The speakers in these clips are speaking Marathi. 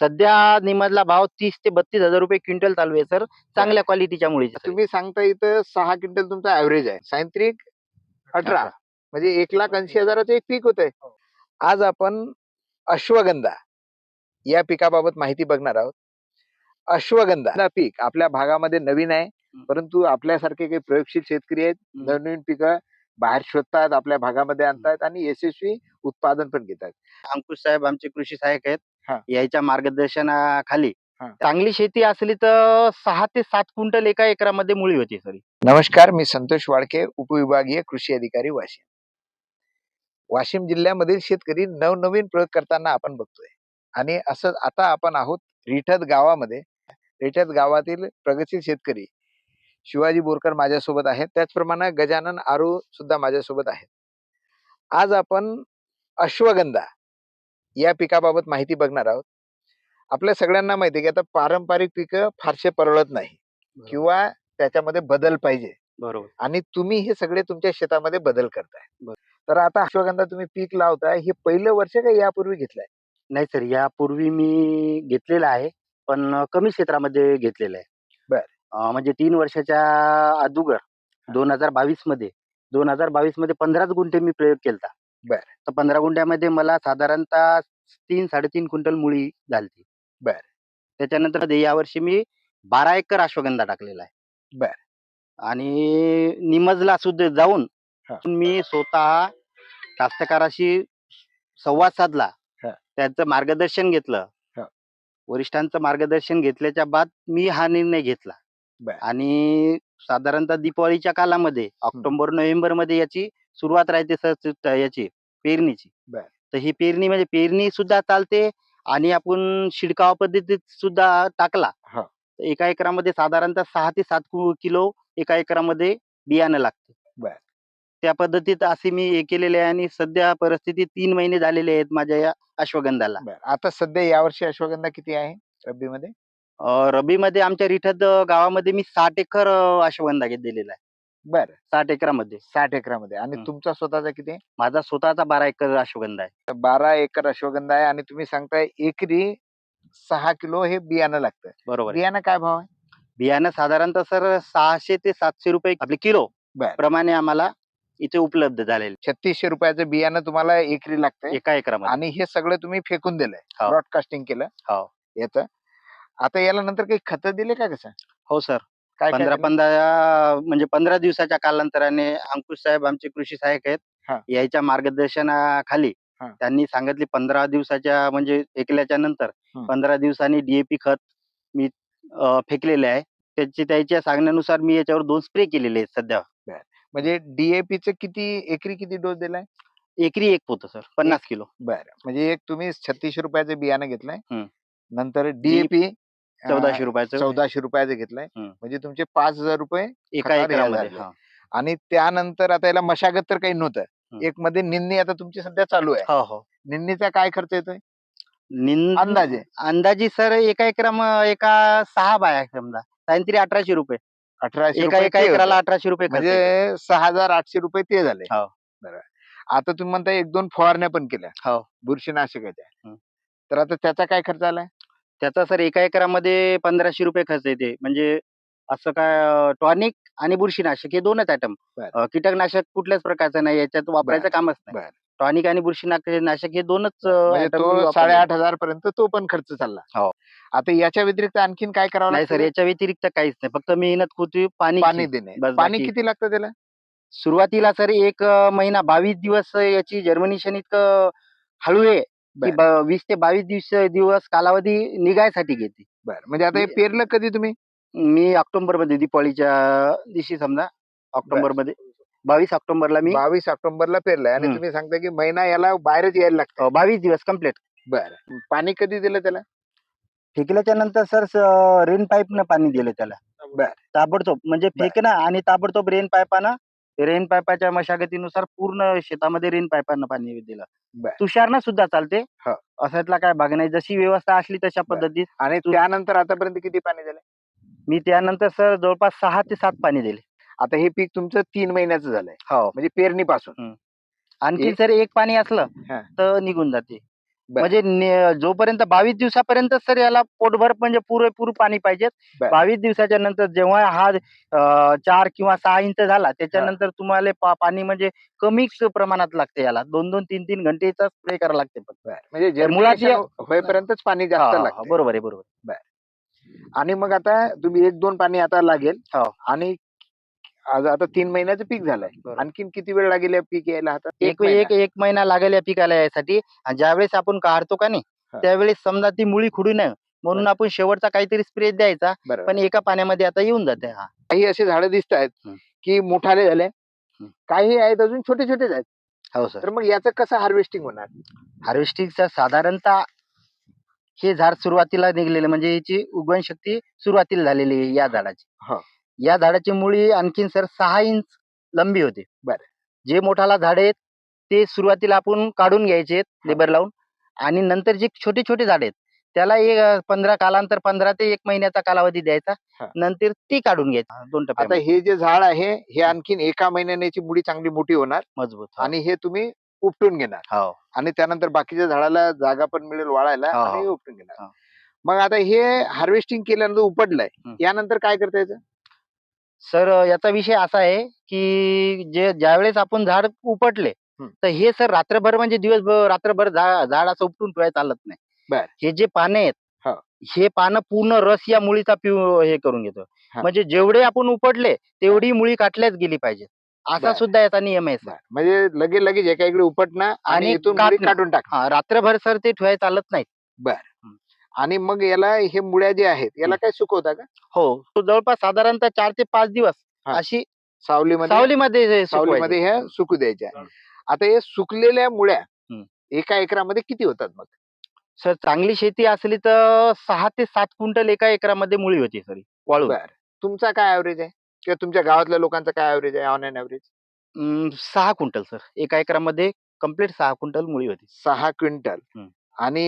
सध्या निमजला भाव तीस ते बत्तीस हजार रुपये क्विंटल चालू आहे सर. चांगल्या क्वालिटीच्या मुळे तुम्ही सांगता इथं सहा क्विंटल तुमचा ऍव्हरेज आहे. सायंत्रिक अठरा. म्हणजे एक लाख ऐंशी हजाराचं एक पीक होत आहे आज आपण अश्वगंधा या पिकाबाबत माहिती बघणार आहोत. अश्वगंधा हा पीक आपल्या भागामध्ये नवीन आहे परंतु आपल्यासारखे काही प्रयोगशील शेतकरी आहेत. नवीन पिकं बाहेर शोधतात आपल्या भागामध्ये आणतात आणि यशस्वी उत्पादन पण घेतात. अंकुश साहेब आमचे कृषी सहाय्यक हा. आहेत याच्या मार्गदर्शनाखाली. हा. चांगली शेती असली तर सहा ते सात क्विंटल एका एकरामध्ये मुळी होती सर. नमस्कार मी संतोष वाडके उपविभागीय कृषी अधिकारी वाशिम. वाशिम जिल्ह्यामधील शेतकरी नवनवीन प्रयोग करताना आपण बघतोय. आणि असं आता आपण आहोत रिठद गावामध्ये. रिठद गावातील प्रगतशील शेतकरी शिवाजी बोरकर माझ्यासोबत आहेत. त्याचप्रमाणे गजानन आरू सुद्धा माझ्यासोबत आहेत. आज आपण अश्वगंधा या पिकाबाबत माहिती बघणार आहोत. आपल्या सगळ्यांना माहिती की आता पारंपरिक पिकं फारसे परवडत नाही किंवा त्याच्यामध्ये बदल पाहिजे बरोबर. आणि तुम्ही हे सगळे तुमच्या शेतामध्ये बदल करताय. तर आता अश्वगंधा तुम्ही पीक लावताय हे पहिलं वर्ष का यापूर्वी घेतलंय? नाही सर यापूर्वी मी घेतलेलं आहे पण कमी क्षेत्रामध्ये घेतलेलं आहे. बर. म्हणजे तीन वर्षाच्या अगोदर दोन हजार बावीसमध्ये दोन हजार बावीसमध्ये पंधराच गुंठे मी प्रयोग केलता. बर. तर पंधरा गुंठ्यामध्ये मला साधारणतः तीन साडेतीन क्विंटल मुळी झालती बर. त्याच्यानंतर ते यावर्षी मी बारा एकर अश्वगंधा टाकलेला आहे बर. आणि निमजला सुद्धा जाऊन हा. मी स्वतः कास्तकाराशी संवाद साधला हा. त्यांचं मार्गदर्शन घेतलं हा. वरिष्ठांचं मार्गदर्शन घेतल्याच्या बाद मी हा निर्णय घेतला बर. आणि साधारणतः दीपावलीच्या कालामध्ये ऑक्टोबर नोव्हेंबरमध्ये याची सुरुवात राहते सर याची पेरणीची. बर. तर ही पेरणी म्हणजे पेरणी सुद्धा चालते आणि आपण शिडकावा पद्धतीत सुद्धा टाकला. हा. एका एकरामध्ये साधारणतः सहा ते सात किलो एका एकरामध्ये बियाणं लागतं. बर. त्या पद्धतीत असे मी हे केलेले आहे आणि सध्या परिस्थिती तीन महिने झालेले आहेत माझ्या या अश्वगंधाला. बर. आता सध्या यावर्षी अश्वगंधा किती आहे रब्बीमध्ये? रब्बीमध्ये आमच्या रिठद गावामध्ये मी साठ एकर अश्वगंधा घेत दिलेला आहे. बर साठ एकरामध्ये. साठ एकरामध्ये. आणि हं. तुमचा स्वतःचा किती? आहे माझा स्वतःचा बारा एकर अश्वगंधा आहे. तर बारा एकर अश्वगंधा आहे आणि तुम्ही सांगताय एकरी सहा किलो हे बियाणं लागतं. बरोबर आहे. बियाणं काय भाव आहे? बियाणं साधारणतः सर सहाशे ते सातशे रुपये आपले किलो बर. प्रमाणे आम्हाला इथे उपलब्ध झालेले छत्तीसशे रुपयाचं बियाणं तुम्हाला एकरी लागतंय एका एकरामध्ये. आणि हे सगळं तुम्ही फेकून दिलंय. हो. ब्रॉडकास्टिंग केलं. हो. याचं. आता याला नंतर काही खत दिले का कसं? हो सर. काय पंधरा? पंधरा म्हणजे पंधरा दिवसाच्या कालांतराने अंकुश साहेब आमचे कृषी सहाय्यक हा. आहेत याच्या मार्गदर्शनाखाली हा. त्यांनी सांगितले पंधरा दिवसाच्या म्हणजे फेकल्याच्या नंतर. पंधरा दिवसांनी डीएपी खत मी अं, फेकलेले आहे त्याची त्याच्या सांगण्यानुसार मी याच्यावर दोन स्प्रे केलेले आहेत सध्या म्हणजे डीएपी च किती एकरी किती डोस दिलाय एकरी एक पोत सर पन्नास किलो बरं म्हणजे एक तुम्ही छत्तीसशे रुपयाचं बियाणं घेतलंय. नंतर डीएपी चौदाशे रुपयाचं चौदाशे रुपयाचं घेतलंय. म्हणजे तुमचे पाच हजार रुपये एका. आणि त्यानंतर आता याला मशागत तर काही नव्हतं. एक मध्ये निन्नी आता तुमची सध्या चालू आहे हो हो निन्नीचा काय खर्च येतोय अंदाजे अंदाजी सर एका एकरा एका सहा बाया समजा सायंत्री अठराशे रुपये अठराशे एका एका एकराला. अठराशे रुपये. म्हणजे सहा हजार आठशे रुपये ते झाले हो. आता तुम्ही म्हणता एक दोन फवारण्या पण केल्या हो. बुरशीनाशकाच्या. तर आता त्याचा काय खर्च आलाय त्याचा सर एका एकरामध्ये पंधराशे रुपये खर्च येते. म्हणजे असं काय टॉनिक आणि बुरशीनाशक हे दोनच आयटम. बरं. कीटकनाशक कुठल्याच प्रकारचं नाही याच्यात वापरायचं कामच नाही. बरं. टॉनिक आणि बुरशीनाशक हे दोनच अं, म्हणजे item मी तो वापरले. साडेआठ हजार पर्यंत तो पण खर्च चालला. हो. आता याच्या व्यतिरिक्त आणखीन काय करावं नाही सर लागतं? याच्या व्यतिरिक्त काहीच नाही. फक्त मेहनत होती पाणी पाणी देणे. बस पाणी बाकी- किती लागतं त्याला? सुरुवातीला सर एक अं, महिना बावीस दिवस याची जर्मिनेशन इतकं हळू आहे. की. ब- वीस ते बावीस दिवस दिवस कालावधी निघायसाठी घेते. बरं. म्हणजे आता हे मी- पेरलं कधी तुम्ही? मी ऑक्टोबरमध्ये दीपावलीच्या दिवशी समजा ऑक्टोबरमध्ये बावीस ऑक्टोबरला मी बावीस ऑक्टोबरला पेरलंय आणि हं. तुम्ही सांगता की महिना याला बाहेरच यायला लागतं अं, बावीस दिवस कंप्लीट बरं. पाणी कधी दिलं त्याला? फेकल्याच्या नंतर सर रेन पाईपनं पाणी दिलं त्याला. बर. ताबडतोब. म्हणजे बर. फेकणं आणि ताबडतोब रेन पाईपानं रेन पाईपाच्या मशागतीनुसार पूर्ण शेतामध्ये रेन पाईपानं पाणी दिलं. तुषारनं सुद्धा चालते. हो. असातला काय भाग नाही. जशी व्यवस्था असली तशा. पद्धतीत आणि त्यानंतर आतापर्यंत किती पाणी दिलं मी त्यानंतर सर जवळपास सहा ते सात पाणी दिले. आता हे पीक तुमचं तीन महिन्याचं झालंय. हो. म्हणजे पेरणीपासून. आणखी सर एक पाणी असलं. तर निघून जाते. बर. म्हणजे ने- जोपर्यंत बावीस दिवसापर्यंत सर याला पोटभर म्हणजे पुरेपूर पाणी पाहिजे बर. बावीस दिवसाच्या नंतर जेव्हा हा अं, चार किंवा सहा इंच झाला त्याच्यानंतर तुम्हाला पा- पाणी म्हणजे कमीच प्रमाणात लागते याला दोन दोन तीन तीन घंटेचा स्प्रे करावा लागते फक्त. म्हणजे तर मुळात या- germination होईपर्यंतच पाणी हा, जास्त हा, लागतं बरोबर आहे बरोबर आणि मग आता तुम्ही एक दोन पाणी आता लागेल हो. आणि आज आता तीन महिन्याचं पीक झालंय. बरोबर. आणखीन किती वेळ लागेल या पीक यायला? आता एक एक एक महिना लागेल या पिकाला यासाठी आणि ज्यावेळेस आपण काढतो का नाही हा. त्यावेळेस समजा ती मुळी खुडू नये. म्हणून. आपण शेवटचा काहीतरी स्प्रे द्यायचा. बरोबर पण एका पाण्यामध्ये आता येऊन जाते हा. काही असे झाडं दिसत आहेत हं. की मोठाले झाले. हं. काही आहेत अजून छोटे छोटेच आहेत. हो सर. तर मग याचं कसं हार्वेस्टिंग होणार? हार्वेस्टिंगचा साधारणतः हे झाड सुरुवातीला निघलेले म्हणजे याची उगवण शक्ती सुरुवातीला झालेली आहे या झाडाची. हा. या झाडाची मुळी आणखीन सर सहा इंच लंबी होते. बरं. जे मोठाला झाड आहेत ते सुरुवातीला आपण काढून घ्यायचे लेबर लावून. आणि नंतर जे छोटे छोटे झाड आहेत त्याला एक पंधरा कालांतर पंधरा ते एक महिन्याचा कालावधी द्यायचा. नंतर ती काढून घ्यायची. दोन आता टप्प्यात हे जे झाड आहे हे आणखीन एका महिन्याने याची मुडी चांगली मोठी होणार. मजबूत. आणि हे तुम्ही उपटून घेणार. हो. आणि त्यानंतर बाकीच्या झाडाला जागा पण मिळेल वाळायला हो, आणि हो. उपटून घेणार. मग आता हे हार्वेस्टिंग केल्यानंतर उपटलंय. हं. यानंतर काय करता यायचं? सर याचा विषय असा आहे की जे ज्यावेळेस आपण झाड उपटले. तर हे सर रात्रभर म्हणजे दिवसभर रात्रभर झाड असं उपटून ठेवायला चालत नाही बर. हे जे पाने आहेत हा. पानं पूर्ण रस या मुळीचा पिऊ हे करून घेतो. म्हणजे जेवढे आपण उपटले तेवढी मुळी काटल्याच गेली पाहिजे असा बर. सुद्धा याचा नियम आहे सर म्हणजे लगे लगेच एका इकडे उपटणं आणि. काढून टाक हा रात्रभर सर ते ठेवायला चालत नाही आणि मग याला हे मुळ्या जे आहेत याला काय सुकवता का? हो तो जवळपास साधारणतः चार ते पाच दिवस हा. अशी सावलीमध्ये सावलीमध्ये हे सुकवायचे. सावलीमध्ये ह्या सुकू द्यायच्या. आता हे सुकलेल्या मुळ्या. एका एकरामध्ये किती होतात मग? सर चांगली शेती असली तर सहा ते सात क्विंटल एका एकरामध्ये मुळी होती सर वाळू बर. तुमचा काय ऍव्हरेज आहे? किंवा तुमच्या गावातल्या लोकांचा काय ऍव्हरेज आहे ऑन एन ऍव्हरेज अं, सहा क्विंटल सर. एका एकरामध्ये कंप्लीट सहा क्विंटल मुळी होती. सहा क्विंटल. आणि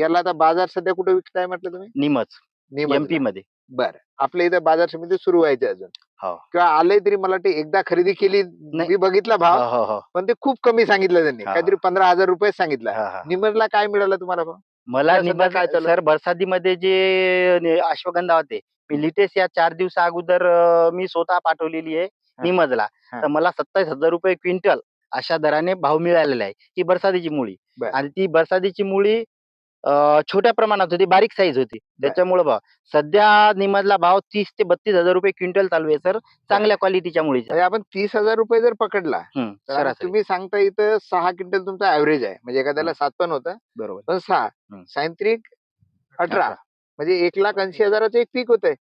याला आता बाजार सध्या कुठे विकताय म्हटलं तुम्ही निमच. एमपी मध्ये बर आपल्या इथं बाजार समिती सुरू व्हायचे अजून हो. किंवा आले तरी मला वाटतं एकदा खरेदी केली नाही. मी बघितला हो भाव हो हो पण ते खूप कमी सांगितलं त्यांनी हा. काहीतरी पंधरा हजार रुपये सांगितलं हा, हा. निमजला काय मिळालं तुम्हाला भाव मला सध्या निमज काय चालू आहे? सर बरसातीमध्ये जे ने- अश्वगंधा होते मी लिटेस्ट या चार दिवसा अगोदर अं, मी स्वतः पाठवलेली आहे निमजला हा. तर मला सत्तावीस हजार रुपये क्विंटल अशा दराने भाव मिळालेला आहे ही बरसातीची मुळी बर. आणि ती बरसातीची मुळी अं, छोट्या प्रमाणात होती बारीक साईज होती. त्याच्यामुळे भाव सध्या निमजला भाव तीस ते बत्तीस हजार रुपये क्विंटल चालू आहे सर. चांगल्या क्वालिटीच्या मुळीचा. म्हणजे आपण तीस हजार रुपये जर पकडला हम्म, तर आता सरासरी. तुम्ही सांगता इथं सहा क्विंटल तुमचा ऍव्हरेज आहे. म्हणजे एखाद्याला सात पण होतं बरोबर. पण सहा हम्म. सायंत्रिक अठरा अठरा. म्हणजे एक लाख ऐंशी हजाराचं एक पीक होतंय.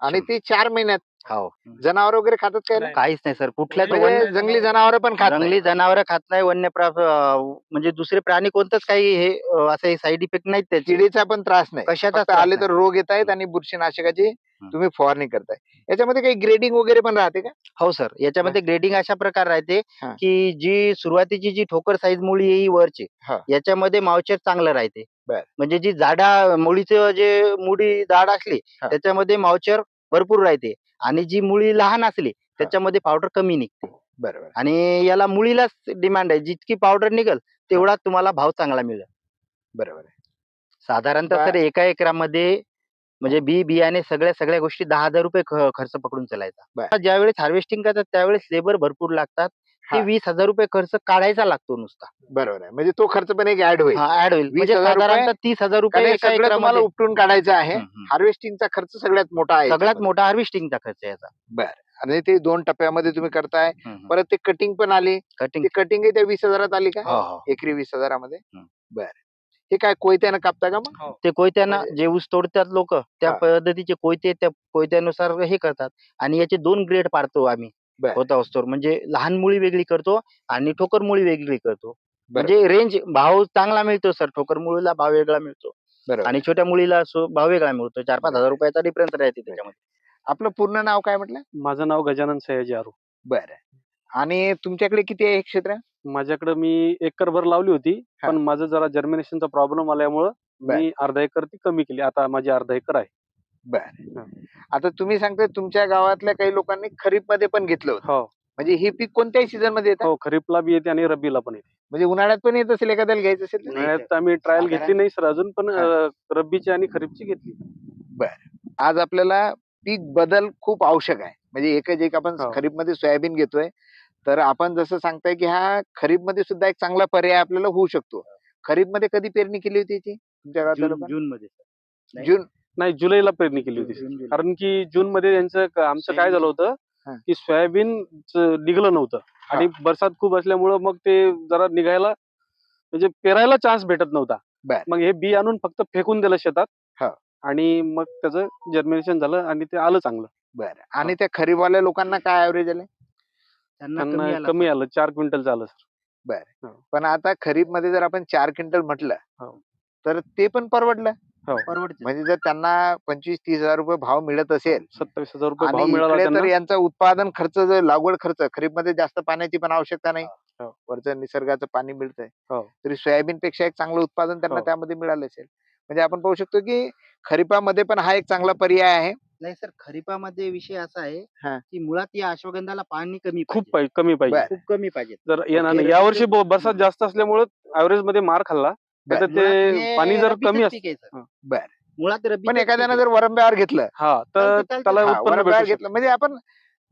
आणि ते चार महिन्यात हो जनावर वगैरे खातात काय? काहीच नाही सर कुठल्याच म्हणजे जंगली जनावर पण खात नाही. जंगली जनावर खात नाही वन्य प्रा- अं, म्हणजे दुसरे प्राणी कोणतंच काही हे अं, असे साईड इफेक्ट नाहीत त्याचे किडीचा पण त्रास नाही कशाचाच फक्त त्रास आले नाही. तर रोग येत आहेत आणि बुरशीनाशकाची तुम्ही फवारणी करताय याच्यामध्ये काही ग्रेडिंग वगैरे पण राहते का हो सर याच्यामध्ये ग्रेडिंग अशा प्रकार राहते हा. की जी सुरुवातीची जी ठोकर साईज मुळी येई वरची हा. याच्यामध्ये मावचर चांगलं राहते बर. म्हणजे जी जाडा मुळीचं जे मुळी जाड असली हा. त्याच्यामध्ये मावचर भरपूर राहते आणि जी मुळी लहान असली त्याच्यामध्ये पावडर कमी निघते. बरोबर आणि याला मुळीलाच डिमांड आहे. जितकी पावडर निघल तेवढा तुम्हाला भाव चांगला मिळेल. बरोबर आहे. साधारणतः सर एका एकरामध्ये म्हणजे बी बियाणे सगळ्या सगळ्या गोष्टी दहा हजार रुपये खर्च पकडून चालायचा. ज्यावेळेस हार्वेस्टिंग करतात त्यावेळेस लेबर भरपूर लागतात. ते हा. वीस हजार रुपये खर्च काढायचा लागतो नुसता. बरोबर आहे. म्हणजे तो खर्च पण एक ऍड होईल. हा ऍड होईल. म्हणजे 20,000 रुपये साधारणतः तीस हजार रुपये हे तुम्हाला उपटून काढायचं आहे. हार्वेस्टिंगचा खर्च सगळ्यात मोठा आहे सगळ्यात. मोठा हार्वेस्टिंगचा खर्च आहे याचा. आणि ते दोन टप्प्यामध्ये तुम्ही करताय. परत ते कटिंग पण आली. कटिंग. ते कटिंग त्या वीस हजारात आली का? हो हो. एकरी वीस हजारामध्ये. बर. हे काय कोयत्यानं कापता का मग? ते कोयत्यानं जे ऊस तोडतात लोक त्या हा. पद्धतीचे कोयते त्या कोयत्यानुसार हे करतात. आणि याचे दोन ग्रेड पाडतो आम्ही. बर. होता वस्तूवर म्हणजे लहान मुळी वेगळी करतो आणि ठोकर मुळी वेगळी करतो. म्हणजे रेंज भाव चांगला मिळतो सर ठोकर मुळीला भाव वेगळा मिळतो. बरोबर. आणि छोट्या मुलीला सो- भाव वेगळा मिळतो. चार पाच हजार रुपयाचा डिफरन्स राहते त्याच्यामध्ये. आपलं पूर्ण नाव काय म्हटलं? माझं नाव गजानन सयाजी आरू. बर. आणि तुमच्याकडे किती आहे हे क्षेत्र? माझ्याकडे मी एकरभर लावली होती हा. पण माझं जरा जर्मिनेशनचा प्रॉब्लेम आल्यामुळं बर. मी अर्धा एकर ती कमी केली. आता माझी अर्धा एकर आहे. बर. आता तुम्ही सांगताय तुमच्या गावातल्या काही लोकांनी खरीपमध्ये पण घेतलं होतं. हो. म्हणजे हे पीक कोणत्याही सीझनमध्ये येतं? हो खरीपला बी येते आणि रब्बीला पण येते. म्हणजे उन्हाळ्यात पण येत असेल एखाद्याला घ्यायचं असेल तर? नाही, उन्हाळ्यात आम्ही ट्रायल घेतली नाही सर अजून पण हा. अं, रब्बीची आणि खरीपची घेतली. आज आपल्याला पीक बदल खूप आवश्यक आहे. म्हणजे एकच एक आपण हो. खरीपमध्ये सोयाबीन घेतोय. तर आपण जसं सांगताय की हा खरीपमध्ये सुद्धा एक चांगला पर्याय आपल्याला होऊ शकतो. खरीपमध्ये कधी पेरणी केली होती याची? तुमच्या गावातल्या जून लोकांनी? जून मध्ये नाही. जून नाही जुलैला पेरणी केली होती. कारण की जून मध्ये त्यांचं क- आमचं काय झालं. होतं की सोयाबीन निघलं नव्हतं. आणि बरसात खूप असल्यामुळं मग ते जरा निघायला म्हणजे पेरायला चान्स भेटत नव्हता. बर. मग हे बी आणून फक्त फेकून दिलं शेतात. हा. आणि मग त्याचं जर्मिनेशन झालं आणि ते आलं चांगलं. बरं. आणि त्या खरीपवाल्या लोकांना काय ऍव्हरेज आले? त्यांना कमी आला चार क्विंटल झालं सर. पण आता खरीपमध्ये जर आपण चार क्विंटल म्हटलं. तर ते पण परवडलं? परवडते. म्हणजे जर त्यांना पंचवीस तीस हजार रुपये भाव मिळत असेल सत्तावीस हजार रुपये भाव आणि मिळाला इकडे तर त्यांना? यांचा उत्पादन खर्च जर लागवड खर्च खरीपमध्ये जास्त पाण्याची पण आवश्यकता नाही. हो. वरचं निसर्गाचं पाणी मिळतंय. हो. तरी सोयाबीन पेक्षा एक चांगलं उत्पादन त्यांना हो. त्यामध्ये मिळालं असेल. म्हणजे आपण पाहू शकतो की खरीपामध्ये पण हा एक चांगला पर्याय आहे. नाही सर खरीपामध्ये विषय असा आहे हा. की मुळात या अश्वगंधाला पाणी कमी खूप पाहिजे. पाहिजे कमी पाहिजे. बर. खूप कमी पाहिजे. जर ओके, नाही. यावर्षी ब- बरसात जास्त असल्यामुळे ऍव्हरेजमध्ये मार खाल्ला. ते पाणी जर कमी असतं. बर. मुळात पण एखाद्यानं जर वरंब्यावर घेतलं हा तर. त्याला उत्पन्न वरंब्यावर घेतलं म्हणजे आपण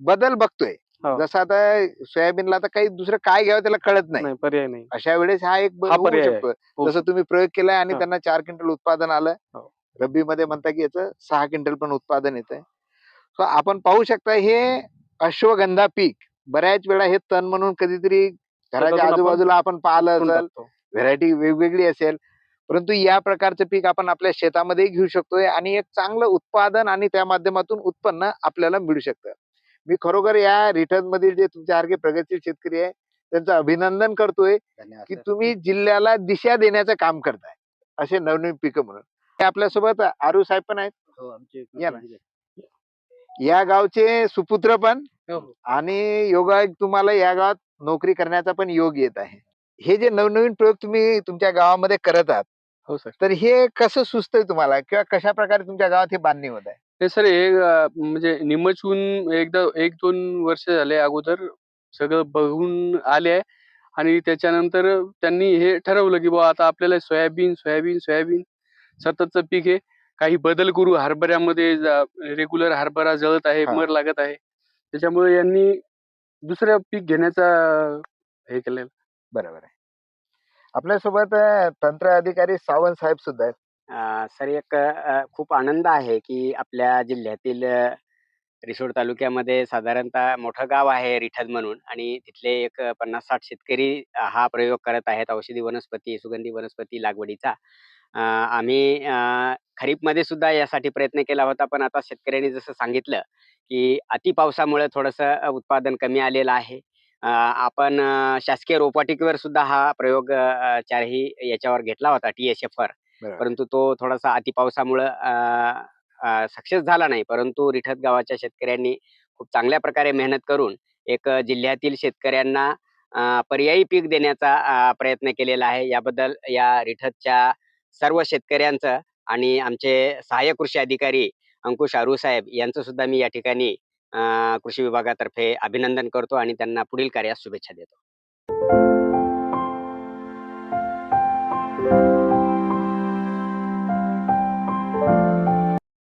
बदल बघतोय हो. जसं आता सोयाबीनला आता काही दुसरं काय घ्यावं त्याला कळत. नाही पर्याय नाही अशा वेळेस हा एक हा. शकतो जसं तुम्ही प्रयोग केलाय आणि. त्यांना चार क्विंटल उत्पादन आलं हो. रब्बी मध्ये म्हणता की याचं सहा क्विंटल पण उत्पादन येत आहे आपण पाहू शकता हे अश्वगंधा पीक बऱ्याच वेळा हे तण म्हणून कधीतरी घराच्या आजूबाजूला आपण पाहिलं असेल. व्हेरायटी वेगवेगळी असेल परंतु या प्रकारचं पीक आपण आपल्या शेतामध्ये घेऊ शकतोय आणि एक चांगलं उत्पादन आणि त्या माध्यमातून उत्पन्न आपल्याला मिळू शकतं मी खरोखर या रिटर्न मधील जे तुमच्यासारखे प्रगतशील शेतकरी आहे त्यांचं अभिनंदन करतोय की. तुम्ही जिल्ह्याला दिशा देण्याचं काम करताय असे नवनवीन पिकं म्हणून हे आपल्यासोबत आरू साहेब पण आहेत हो, आमचे या ना. या गावचे सुपुत्र पण हो, हो. आणि योगायोग तुम्हाला या गावात नोकरी करण्याचा पण योग येत आहे हे जे नवनवीन प्रयोग तुम्ही तुमच्या गावामध्ये करत आहात हो सर. तर हे कसं सुचतंय तुम्हाला किंवा कशा प्रकारे तुमच्या गावात हे बांधणी होत आहे? नाही सर हे अं, म्हणजे निमचून एकदा एक दोन वर्ष झाले अगोदर सगळं बघून आले आहे आणि त्याच्यानंतर त्यांनी हे ठरवलं की बुवा आता आपल्याला सोयाबीन सोयाबीन सोयाबीन सततचं पीक आहे काही बदल करू. हरभऱ्यामध्ये रेग्युलर हरभरा जळत आहे हा. मर लागत आहे. त्याच्यामुळे यांनी दुसरं पीक घेण्याचा हे केलेलं. बरोबर आहे. आपल्यासोबत तंत्र अधिकारी सावंत साहेब सुद्धा आहेत. अ, सर एक अ, खूप आनंद आहे की आपल्या जिल्ह्यातील अ, रिसोड तालुक्यामध्ये साधारणतः मोठं गाव आहे रिठद म्हणून आणि तिथले एक पन्नास साठ शेतकरी हा प्रयोग करत आहेत. औषधी वनस्पती सुगंधी वनस्पती लागवडीचा. अ, आम्ही अ, खरीपमध्ये सुद्धा यासाठी प्रयत्न केला होता पण आता शेतकऱ्यांनी जसं सांगितलं की अति पावसामुळे थोडंसं उत्पादन कमी आलेलं आहे. आपण शासकीय रोपवाटिकेवर सुद्धा हा प्रयोग चारही याच्यावर घेतला होता टी एस. परंतु तो थोडासा अति पावसामुळं सक्सेस झाला नाही. परंतु रिठत गावाच्या शेतकऱ्यांनी खूप चांगल्या प्रकारे मेहनत करून एक जिल्ह्यातील शेतकऱ्यांना पर्यायी पीक देण्याचा प्रयत्न केलेला आहे. याबद्दल या रिठतच्या सर्व शेतकऱ्यांचं आणि आमचे सहाय्यक कृषी अधिकारी अंकुश आरू साहेब यांचं सुद्धा मी या ठिकाणी कृषी विभागातर्फे अभिनंदन करतो आणि त्यांना पुढील कार्यास शुभेच्छा देतो.